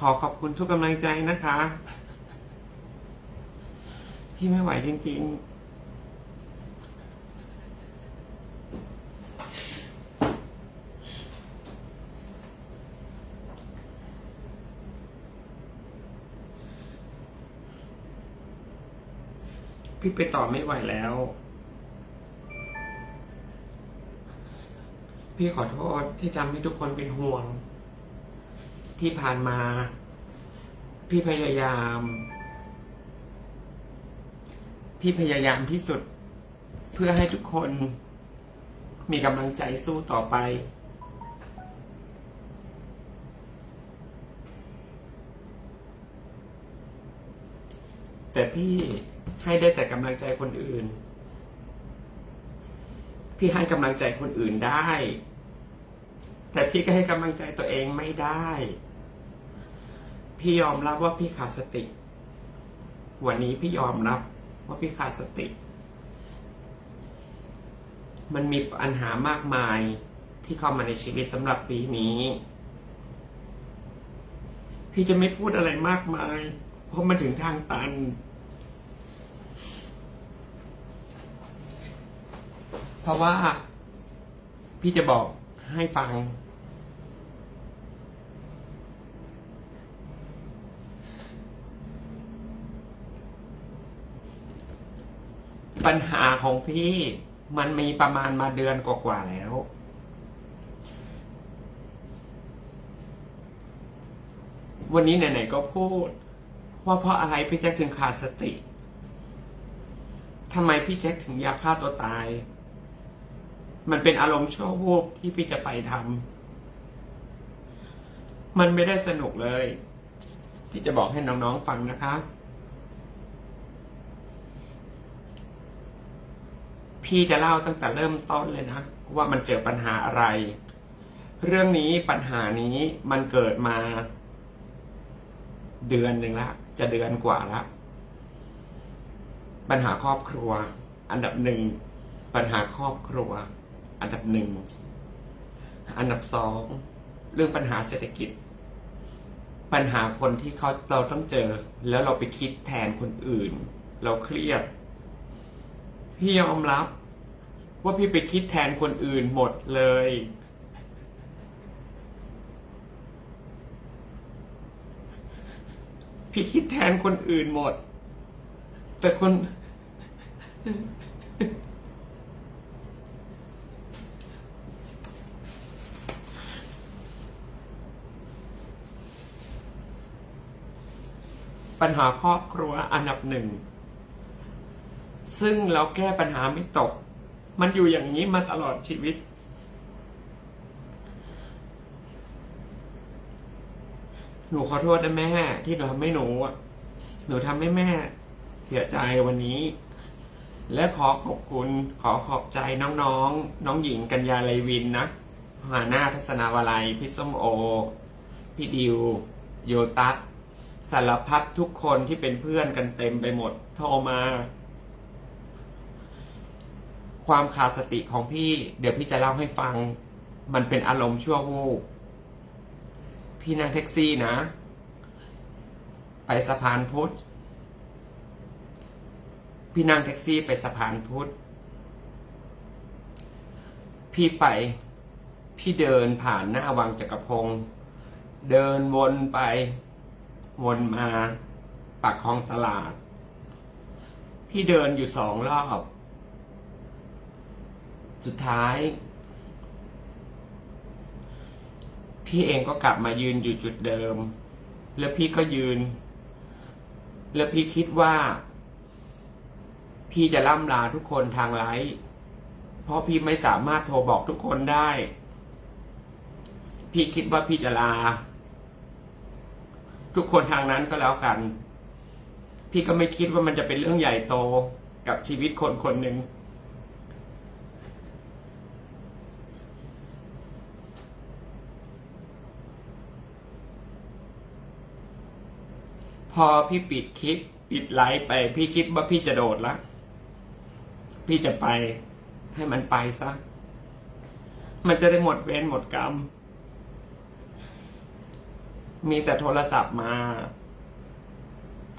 ขอขอบคุณทุกกำลังใจนะคะ พี่ไม่ไหวจริง ๆพี่ไปต่อไม่ไหวแล้ว พี่ขอโทษที่ทำให้ทุกคนเป็นห่วง ที่ผ่านมา พี่พยายาม พี่พยายามที่สุด เพื่อให้ทุกคนมีกำลังใจสู้ต่อไป แต่พี่ให้ได้แต่กำลังใจคนอื่น พี่ให้กำลังใจคนอื่นได้ แต่พี่ก็ให้กำลังใจตัวเองไม่ได้ พี่ยอมรับว่าพี่ขาดสติ วันนี้พี่ยอมรับว่าพี่ขาดสติ มันมีปัญหามากมายที่เข้ามาในชีวิตสำหรับปีนี้ พี่จะไม่พูดอะไรมากมาย เพราะมันถึงทางตัน เพราะว่า พี่จะบอกให้ฟัง ปัญหาของพี่มันมีประมาณมาเดือนกว่าๆแล้ว วันนี้ไหนๆก็พูด ว่าเพราะอะไรพี่แจ็คถึงขาดสติทำไมพี่แจ็คถึงอยากฆ่าตัวตาย มันเป็นอารมณ์ชั่ววูบที่พี่จะไปทำมันไม่ได้สนุกเลย พี่จะบอกให้น้องๆฟังนะคะ พี่จะเล่าตั้งแต่เริ่มต้นเลยนะ ว่ามันเจอปัญหาอะไร เรื่องนี้ปัญหานี้มันเกิดมา เดือนหนึ่งละ จะเดือนกว่าละ ปัญหาครอบครัว อันดับหนึ่งปัญหาครอบครัว อันดับหนึ่งอันดับสองเรื่องปัญหาเศรษฐกิจ ปัญหาคนที่เขาเราต้องเจอ แล้วเราไปคิดแทนคนอื่น เราเครียด พี่ยอมรับ ว่าพี่ไปคิดแทนคนอื่นหมดเลย พี่คิดแทนคนอื่นหมด แต่คน ปัญหาครอบครัวอันดับหนึ่ง ซึ่งเราแก้ปัญหาไม่ตก มันอยู่อย่างนี้มาตลอดชีวิต หนูขอโทษนะแม่ ที่หนูทำให้หนูหนูทำให้แม่เสียใจวันนี้ และขอขอบคุณขอขอบใจน้องๆ น้องหญิงกัญญาไลวินนะหาหน้าทัศนาวลัย พี่ส้มโอ พี่ดิว โยตัสสารพัดทุกคนที่เป็นเพื่อนกันเต็มไปหมด โทรมา ความขาดสติของพี่ เดี๋ยวพี่จะเล่าให้ฟัง มันเป็นอารมณ์ชั่ววูบพี่นั่งแท็กซี่นะ ไปสะพานพุทธพี่นั่งแท็กซี่ไปสะพานพุทธพี่ไป พี่เดินผ่านหน้าวังจักรพงศ์เดินวนไป วนมา ปากคลองตลาด พี่เดินอยู่สองรอบ สุดท้าย พี่เองก็กลับมายืนอยู่จุดเดิม แล้วพี่ก็ยืน แล้วพี่คิดว่า พี่จะล่ำลาทุกคนทางไลฟ์เพราะพี่ไม่สามารถโทรบอกทุกคนได้ พี่คิดว่าพี่จะลา ทุกคนทางนั้นก็แล้วกัน พี่ก็ไม่คิดว่ามันจะเป็นเรื่องใหญ่โตกับชีวิตคนคนหนึ่ง พอพี่ปิดคลิปปิดไลฟ์ไป พี่คิดว่าพี่จะโดดละพี่จะไปให้มันไปซะ มันจะได้หมดเวรหมดกรรม มีแต่โทรศัพท์มา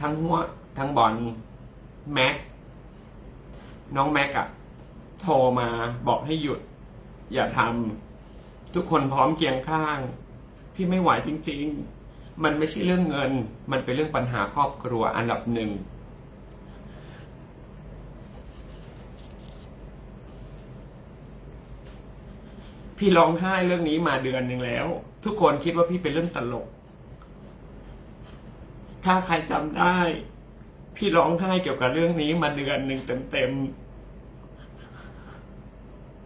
ทั้งหัว ทั้งบอลแม็ก น้องแม็กอะโทรมาบอกให้หยุด อย่าทำทุกคนพร้อมเคียงข้าง พี่ไม่ไหวจริง ๆ มันไม่ใช่เรื่องเงิน มันเป็นเรื่องปัญหาครอบครัวอันดับหนึ่งพี่ร้องไห้เรื่องนี้มาเดือนหนึ่งแล้ว ทุกคนคิดว่าพี่เป็นเรื่องตลก ถ้าใครจำได้ พี่ร้องไห้เกี่ยวกับเรื่องนี้มาเดือนหนึ่งเต็ม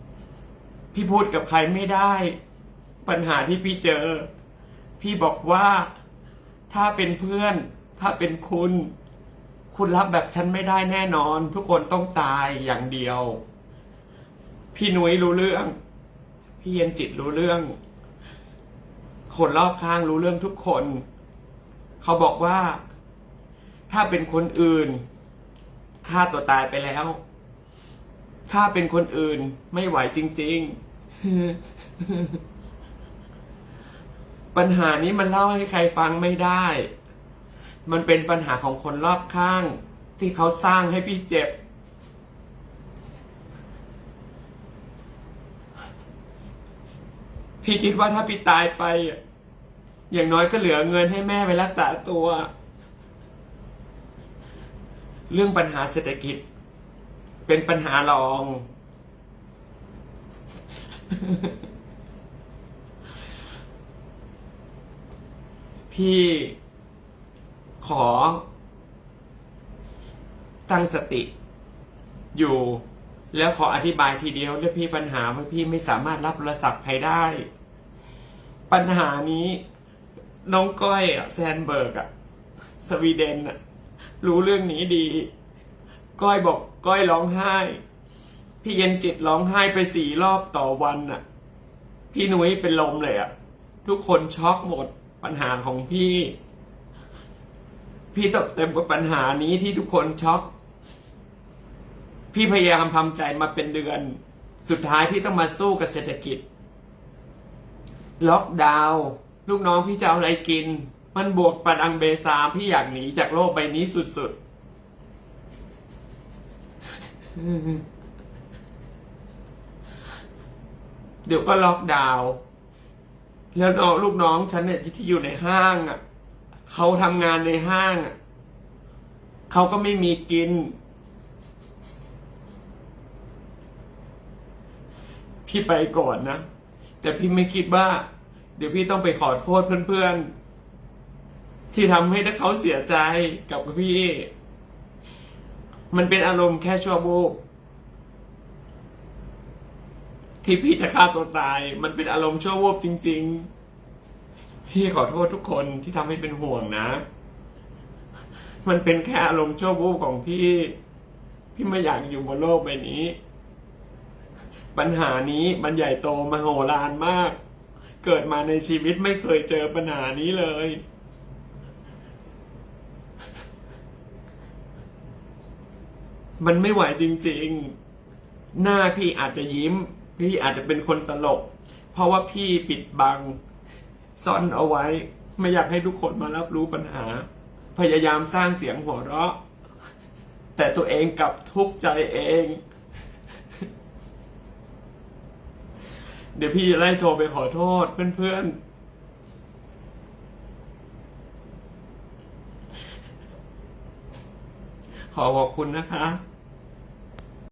ๆพี่พูดกับใครไม่ได้ ปัญหาที่พี่เจอ พี่บอกว่า ถ้าเป็นเพื่อน ถ้าเป็นคุณ คุณรับแบบฉันไม่ได้แน่นอน ทุกคนต้องตายอย่างเดียว พี่นุ้ยรู้เรื่อง พี่เย็นจิตรู้เรื่อง คนรอบข้างรู้เรื่องทุกคน เขาบอกว่า ถ้าเป็นคนอื่นฆ่าตัวตายไปแล้ว ถ้าเป็นคนอื่นไม่ไหวจริง ๆ ปัญหานี้มันเล่าให้ใครฟังไม่ได้ มันเป็นปัญหาของคนรอบข้าง ที่เขาสร้างให้พี่เจ็บ พี่คิดว่าถ้าพี่ตายไป อย่างน้อยก็เหลือเงินให้แม่ไปรักษาตัว เรื่องปัญหาเศรษฐกิจ เป็นปัญหารอง พี่ขอ ตั้งสติ อยู่ แล้วขออธิบายทีเดียวเรื่องพี่ปัญหาว่าพี่ไม่สามารถรับโทรศัพท์ใครได้ ปัญหานี้ น้องก้อยอะแซนเบิร์กอะสวีเดนอะรู้เรื่องนี้ดี ก้อยบอกก้อยร้องไห้ พี่เย็นจิตร้องไห้ไปสี่รอบต่อวันอะพี่นุ้ยเป็นลมเลยอะทุกคนช็อกหมด ปัญหาของพี่ พี่ตกเต็มกับปัญหานี้ที่ทุกคนช็อก พี่พยายามทำใจมาเป็นเดือน สุดท้ายพี่ต้องมาสู้กับเศรษฐกิจ ล็อกดาวน์ลูกน้องพี่จะเอาอะไรกิน มันบวกปัดังเบซามพี่อยากหนีจากโลกใบนี้สุดๆ เดี๋ยวก็ล็อกดาวน์ แล้วน้องลูกน้องฉันเนี่ยที่อยู่ในห้างอะเขาทำงานในห้างอะเขาก็ไม่มีกิน พี่ไปก่อนนะ แต่พี่ไม่คิดว่า เดี๋ยวพี่ต้องไปขอโทษเพื่อนๆ ที่ทำให้เขาเสียใจกับพี่ มันเป็นอารมณ์แค่ชั่ววูบ ที่พี่จะฆ่าตัวตาย มันเป็นอารมณ์ชั่ววูบจริง ๆ พี่ขอโทษทุกคนที่ทำให้เป็นห่วงนะ มันเป็นแค่อารมณ์ชั่ววูบของพี่ พี่ไม่อยากอยู่บนโลกใบนี้ ปัญหานี้มันใหญ่โตมโหฬารมาก เกิดมาในชีวิตไม่เคยเจอปัญหานี้เลย มันไม่ไหวจริง ๆ หน้าพี่อาจจะยิ้ม พี่อาจจะเป็นคนตลก เพราะว่าพี่ปิดบัง ซ่อนเอาไว้ ไม่อยากให้ทุกคนมารับรู้ปัญหา พยายามสร้างเสียงหัวเราะ แต่ตัวเองกลับทุกข์ใจเอง เดี๋ยวพี่จะไล่โทรไปขอโทษเพื่อนๆขอขอบคุณนะคะ